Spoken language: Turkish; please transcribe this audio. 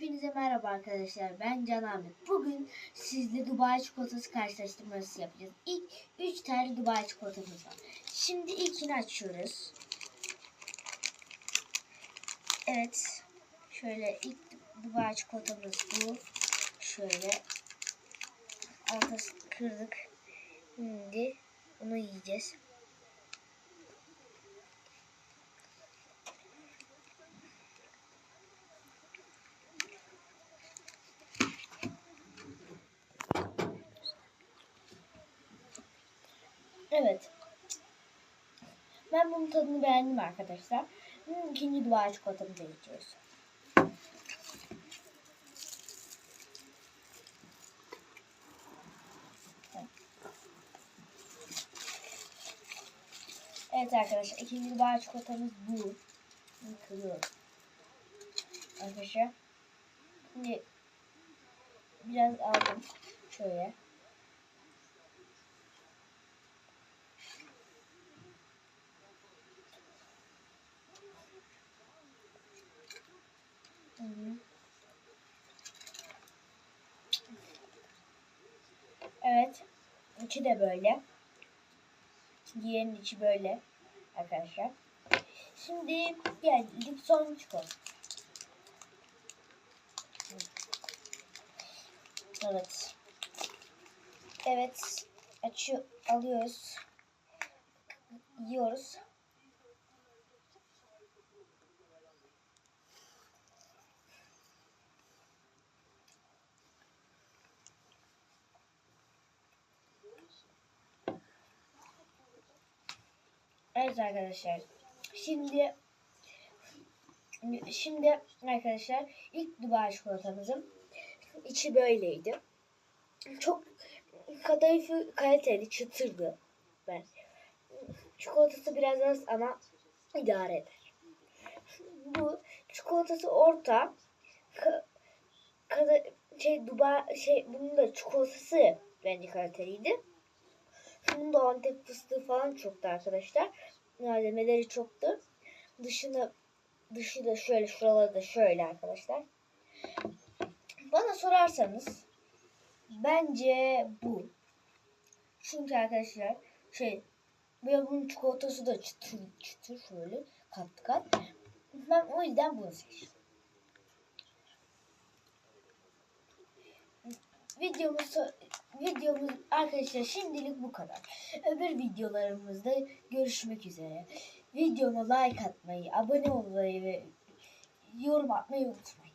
Hepinize merhaba arkadaşlar. Ben Can Ahmet. Bugün sizle Dubai çikolatası karşılaştırması yapacağız. İlk 3 tane Dubai çikolatamız var. Şimdi ilkini açıyoruz. Evet. Şöyle ilk Dubai çikolatamız bu. Şöyle ortasını kırdık. Şimdi bunu yiyeceğiz. Evet. Ben bunun tadını beğendim arkadaşlar. Bunun ikinci duvar çikolatamıza geçiyoruz. Evet arkadaşlar ikinci duvar çikolatamız bu. Bunu kırıyorum. Arkadaşlar. Şimdi biraz aldım. Şöyle. Evet. İçi de böyle. Diğerinin içi böyle. Arkadaşlar. Şimdi geldik son çikolata. Evet. Evet. Açıyor, alıyoruz. Yiyoruz. Evet arkadaşlar. Şimdi şimdi arkadaşlar ilk Dubai çikolatamızın içi böyleydi. Çok kadayıfı kaliteli, çıtırdı. Ben. Çikolatası biraz az ama idare eder. Bu çikolatası orta. Ka, kada, şey Dubai şey bunun da çikolatası bence kaliteliydi. Bunun da Antep fıstığı falan çoktu arkadaşlar. Malzemeleri çoktu. Dışını dışı da şöyle şuraları da şöyle arkadaşlar. Bana sorarsanız bence bu. Çünkü arkadaşlar şey ve bunun çikolatası da çıtır çıtır şöyle kat kat. Ben o yüzden bunu seçtim. Videomuz videomuz arkadaşlar şimdilik bu kadar. Öbür videolarımızda görüşmek üzere. Videoma like atmayı, abone olmayı ve yorum atmayı unutmayın.